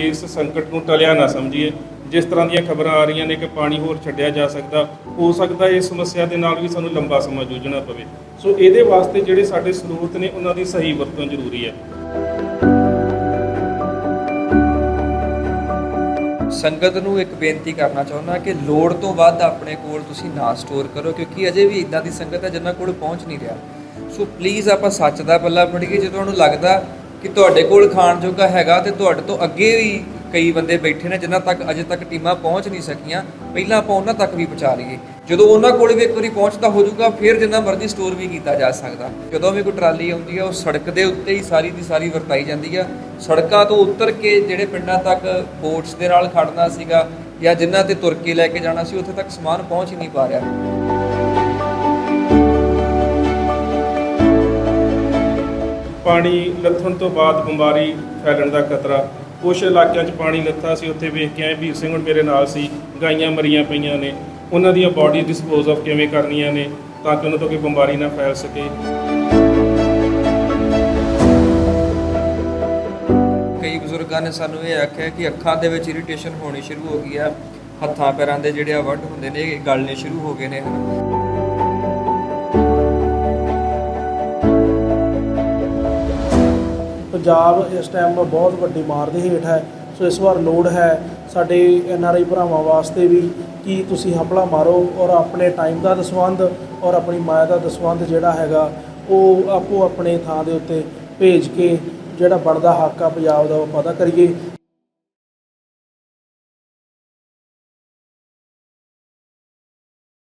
ਇਸ ਸੰਕਟ ਨੂੰ ਟਲਿਆ ਨਾ ਸਮਝੀਏ। ਜਿਸ ਤਰ੍ਹਾਂ ਦੀਆਂ ਖਬਰਾਂ ਆ ਰਹੀਆਂ ਨੇ ਕਿ ਪਾਣੀ ਹੋਰ ਛੱਡਿਆ ਜਾ ਸਕਦਾ, ਹੋ ਸਕਦਾ ਇਸ ਸਮੱਸਿਆ ਦੇ ਨਾਲ ਵੀ ਸਾਨੂੰ ਲੰਬਾ ਸਮਾਂ ਜੂਝਣਾ ਪਵੇ। ਸੋ ਇਹਦੇ ਵਾਸਤੇ ਜਿਹੜੇ ਸਾਡੇ ਸਰੋਤ ਨੇ, ਉਹਨਾਂ ਦੀ ਸਹੀ ਵਰਤੋਂ ਜ਼ਰੂਰੀ ਹੈ। ਸੰਗਤ ਨੂੰ ਇੱਕ ਬੇਨਤੀ ਕਰਨਾ ਚਾਹੁੰਦਾ ਕਿ ਲੋੜ ਤੋਂ ਵੱਧ ਆਪਣੇ ਕੋਲ ਤੁਸੀਂ ਨਾ ਸਟੋਰ ਕਰੋ, ਕਿਉਂਕਿ ਅਜੇ ਵੀ ਇਦਾਂ ਦੀ ਸੰਗਤ ਹੈ ਜਿਨ੍ਹਾਂ ਕੋਲ ਪਹੁੰਚ ਨਹੀਂ ਰਿਹਾ। ਸੋ ਪਲੀਜ਼ ਆਪਾਂ ਸੱਚ ਦਾ ਪੱਲਾ ਫੜੀਏ, ਜੇ ਤੁਹਾਨੂੰ ਲੱਗਦਾ ਕਿ ਤੁਹਾਡੇ ਕੋਲ ਖਾਣ ਜੋਗਾ ਹੈਗਾ ਤੇ ਤੁਹਾਡੇ ਤੋਂ ਅੱਗੇ ਵੀ ਕਈ ਬੰਦੇ ਬੈਠੇ ਨੇ ਜਿਨ੍ਹਾਂ ਤੱਕ ਅਜੇ ਤੱਕ ਟੀਮਾਂ ਪਹੁੰਚ ਨਹੀਂ ਸਕੀਆਂ। ਪਹਿਲਾਂ ਆਪਾਂ ਉਹਨਾਂ ਤੱਕ ਵੀ ਪਹੁੰਚਾ ਲਈਏ। ਜਦੋਂ ਉਹਨਾਂ ਕੋਲ ਵੀ ਇੱਕ ਵਾਰੀ ਪਹੁੰਚਦਾ ਹੋ ਜਾਊਗਾ, ਫਿਰ ਜਿੰਨਾ ਮਰਜ਼ੀ ਸਟੋਰ ਵੀ ਕੀਤਾ ਜਾ ਸਕਦਾ। ਜਦੋਂ ਵੀ ਕੋਈ ਟਰਾਲੀ ਆਉਂਦੀ ਹੈ ਉਹ ਸੜਕ ਦੇ ਉੱਤੇ ਹੀ ਸਾਰੀ ਦੀ ਸਾਰੀ ਵਰਤਾਈ ਜਾਂਦੀ ਆ। ਸੜਕਾਂ ਤੋਂ ਉਤਰ ਕੇ ਜਿਹੜੇ ਪਿੰਡਾਂ ਤੱਕ ਬੋਟਸ ਦੇ ਨਾਲ ਖੜਨਾ ਸੀਗਾ ਜਾਂ ਜਿਨ੍ਹਾਂ ਤੇ ਤੁਰ ਕੇ ਲੈ ਕੇ ਜਾਣਾ ਸੀ, ਉੱਥੇ ਤੱਕ ਸਮਾਨ ਪਹੁੰਚ ਹੀ ਨਹੀਂ ਪਾ ਰਿਹਾ। ਪਾਣੀ ਲੱਥਣ ਤੋਂ ਬਾਅਦ ਬਿਮਾਰੀ ਫੈਲਣ ਦਾ ਖਤਰਾ। ਕੁਝ ਇਲਾਕਿਆਂ 'ਚ ਪਾਣੀ ਲੱਥਾ ਸੀ, ਉੱਥੇ ਵੇਖ ਕੇ ਆਏ, ਵੀਰ ਸਿੰਘ ਹੁਣ ਮੇਰੇ ਨਾਲ ਸੀ, ਗਾਈਆਂ ਮਰੀਆਂ ਪਈਆਂ ਨੇ। ਉਹਨਾਂ ਦੀਆਂ ਬਾਡੀ ਡਿਸਪੋਜ਼ ਆਫ ਕਿਵੇਂ ਕਰਨੀਆਂ ਨੇ, ਤਾਂ ਕਿ ਉਹਨਾਂ ਤੋਂ ਕੋਈ ਬਿਮਾਰੀ ਨਾ ਫੈਲ ਸਕੇ। ਕਈ ਬਜ਼ੁਰਗਾਂ ਨੇ ਸਾਨੂੰ ਇਹ ਆਖਿਆ ਕਿ ਅੱਖਾਂ ਦੇ ਵਿੱਚ ਇਰੀਟੇਸ਼ਨ ਹੋਣੀ ਸ਼ੁਰੂ ਹੋ ਗਈ ਆ। ਹੱਥਾਂ, ਪੈਰਾਂ ਦੇ ਜਿਹੜੇ ਆ ਵੱਢ ਹੁੰਦੇ ਨੇ, ਇਹ ਗਲਣੇ ਸ਼ੁਰੂ ਹੋ ਗਏ ਨੇ। ਪੰਜਾਬ ਇਸ ਟਾਈਮ ਬਹੁਤ ਵੱਡੀ ਮਾਰ ਦੇ ਹੇਠ ਹੈ, ਸੋ ਇਸ ਵਾਰ ਲੋੜ ਹੈ ਸਾਡੇ ਐਨ ਆਰ ਆਈ ਭਰਾਵਾਂ ਵਾਸਤੇ ਵੀ ਕਿ ਤੁਸੀਂ ਹੰਭਲਾ ਮਾਰੋ ਔਰ ਆਪਣੇ ਟਾਈਮ ਦਾ ਦਸਵੰਧ ਔਰ ਆਪਣੀ ਮਾਇਆ ਦਾ ਦਸਵੰਧ ਜਿਹੜਾ ਹੈਗਾ, ਉਹ ਆਪੋ ਆਪਣੇ ਥਾਂ ਦੇ ਉੱਤੇ ਭੇਜ ਕੇ ਜਿਹੜਾ ਬਣਦਾ ਹੱਕ ਆ ਪੰਜਾਬ ਦਾ, ਉਹ ਪਤਾ ਕਰੀਏ।